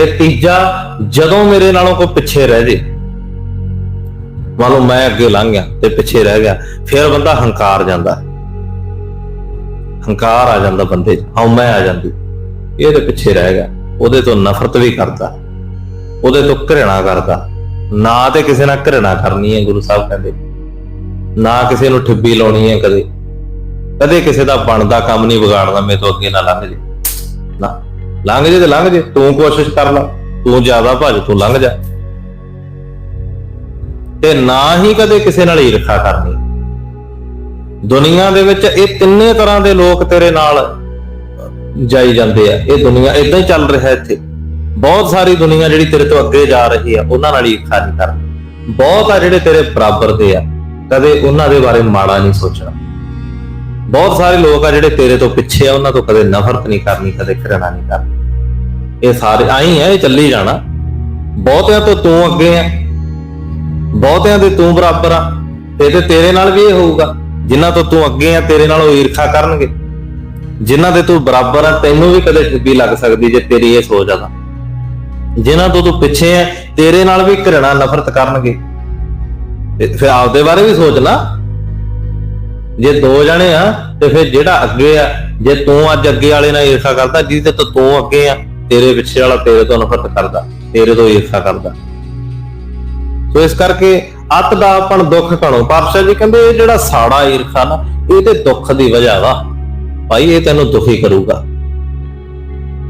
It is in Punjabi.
ਤੇ ਤੀਜਾ ਜਦੋਂ ਮੇਰੇ ਨਾਲੋਂ ਕੋਈ ਪਿੱਛੇ ਰਹਿ ਜੇ। ਮੰਨ ਲਓ ਮੈਂ ਅੱਗੇ ਲੰਘ ਗਿਆ ਤੇ ਪਿੱਛੇ ਰਹਿ ਗਿਆ, ਫਿਰ ਬੰਦਾ ਹੰਕਾਰ ਜਾਂਦਾ। ਹੰਕਾਰ ਆ ਜਾਂਦਾ ਬੰਦੇ 'ਚ ਹਉਮੈ ਆ ਜਾਂਦੀ। ਇਹ ਤੇ ਪਿੱਛੇ ਰਹਿ ਗਿਆ। ਉਹਦੇ ਤੋਂ ਨਫ਼ਰਤ ਵੀ ਕਰਦਾ। ਉਹਦੇ ਤੋਂ ਘৃਣਾ ਕਰਦਾ। ਨਾ ਤੇ ਕਿਸੇ ਨਾਲ ਘৃਣਾ ਕਰਨੀ ਹੈ, ਗੁਰੂ ਸਾਹਿਬ ਕਹਿੰਦੇ। ਨਾ ਕਿਸੇ ਨੂੰ ਠੱਬੀ ਲਾਉਣੀ ਹੈ ਕਦੇ। ਕਦੇ ਕਿਸੇ ਦਾ ਬਣਦਾ ਕੰਮ ਨਹੀਂ ਵਿਗਾੜਦਾ, ਮੇਰੇ ਤੋਂ ਅੱਗੇ ਨਾ ਲੰਘ ਜੇ। ਨਾ। ਲੰਘ ਜੇ ਤੇ ਲੰਘ ਜੇ, ਤੂੰ ਕੋਸ਼ਿਸ਼ ਕਰ ਲੈ, ਤੂੰ ਜ਼ਿਆਦਾ ਭੱਜ, ਤੂੰ ਲੰਘ ਜਾ। ਤੇ ਨਾ ਹੀ ਕਦੇ ਕਿਸੇ ਨਾਲ ਈਰਖਾ ਕਰਨੀ। ਦੁਨੀਆ ਦੇ ਵਿੱਚ ਇਹ ਤਿੰਨੇ ਤਰ੍ਹਾਂ ਦੇ ਲੋਕ ਤੇਰੇ ਨਾਲ ਜਾਈ ਜਾਂਦੇ ਆ। ਇਹ ਦੁਨੀਆ ਇਦਾਂ ਹੀ ਚੱਲ ਰਿਹਾ ਇੱਥੇ। ਬਹੁਤ ਸਾਰੀ ਦੁਨੀਆ ਜਿਹੜੀ ਤੇਰੇ ਤੋਂ ਅੱਗੇ ਜਾ ਰਹੀ ਆ, ਉਹਨਾਂ ਨਾਲ ਈਰਖਾ ਨਹੀਂ ਕਰਨੀ। ਬਹੁਤ ਆ ਜਿਹੜੇ ਤੇਰੇ ਬਰਾਬਰ ਦੇ ਆ। ਕਦੇ ਉਹਨਾਂ ਦੇ ਬਾਰੇ ਮਾੜਾ ਨਹੀਂ ਸੋਚਣਾ। ਬਹੁਤ ਸਾਰੇ ਲੋਕ ਆ ਜਿਹੜੇ ਤੇਰੇ ਤੋਂ ਪਿੱਛੇ ਆ, ਉਹਨਾਂ ਤੋਂ ਕਦੇ ਨਫ਼ਰਤ ਨਹੀਂ ਕਰਨੀ, ਕਦੇ ਘৃਣਾ ਨਹੀਂ ਕਰਨੀ। ਇਹ ਸਾਰੇ ਆਈ ਆ ਇਹ ਚੱਲੀ ਜਾਣਾ। ਬਹੁਤਿਆਂ ਤੋਂ ਤੂੰ ਅੱਗੇ ਆ ਬਹੁਤਿਆਂ ਦੇ ਤੂੰ ਬਰਾਬਰ ਆ। ਤੇ ਤੇ ਤੇਰੇ ਨਾਲ ਵੀ ਇਹ ਹੋਊਗਾ। ਜਿਨ੍ਹਾਂ ਤੋਂ ਤੂੰ ਅੱਗੇ ਆ, ਤੇਰੇ ਨਾਲ ਉਹ ਈਰਖਾ ਕਰਨਗੇ। ਜਿਨ੍ਹਾਂ ਦੇ ਤੂੰ ਬਰਾਬਰ ਆ, ਤੈਨੂੰ ਵੀ ਕਦੇ ਠੱਗੀ ਲੱਗ ਸਕਦੀ ਜੇ ਤੇਰੀ ਇਹ ਸੋਚ ਆ ਤਾਂ। ਜਿਨ੍ਹਾਂ ਤੋਂ ਤੂੰ ਪਿੱਛੇ ਆ ਤੇਰੇ ਨਾਲ ਵੀ ਘৃਣਾ ਨਫ਼ਰਤ ਕਰਨਗੇ। ਤੇ ਫਿਰ ਆਪਦੇ ਬਾਰੇ ਵੀ ਸੋਚ ਲੈ ਜੇ ਦੋ ਜਣੇ ਆ, ਤੇ ਫਿਰ ਜਿਹੜਾ ਅੱਗੇ ਆ, ਜੇ ਤੂੰ ਅੱਜ ਅੱਗੇ ਵਾਲੇ ਨਾਲ ਈਰਖਾ ਕਰਦਾ, ਜਿਹਦੇ ਤੋਂ ਤੂੰ ਅੱਗੇ ਆ, ਤੇਰੇ ਪਿੱਛੇ ਵਾਲਾ ਤੇਰੇ ਤੋਂ ਨਫ਼ਰਤ ਕਰਦਾ, ਤੇਰੇ ਤੋਂ ਈਰਖਾ ਕਰਦਾ। ਸੋ ਇਸ ਕਰਕੇ ਅੱਤ ਦਾ ਆਪਣ ਦੁੱਖ ਘਣੋ। ਪਾਤਸ਼ਾਹ ਜੀ ਕਹਿੰਦੇ, ਇਹ ਜਿਹੜਾ ਸਾੜਾ ਈਰਖਾ ਨਾ, ਇਹ ਤੇ ਦੁੱਖ ਦੀ ਵਜ੍ਹਾ ਵਾ। ਭਾਈ, ਇਹ ਤੈਨੂੰ ਦੁਖੀ ਕਰੂਗਾ।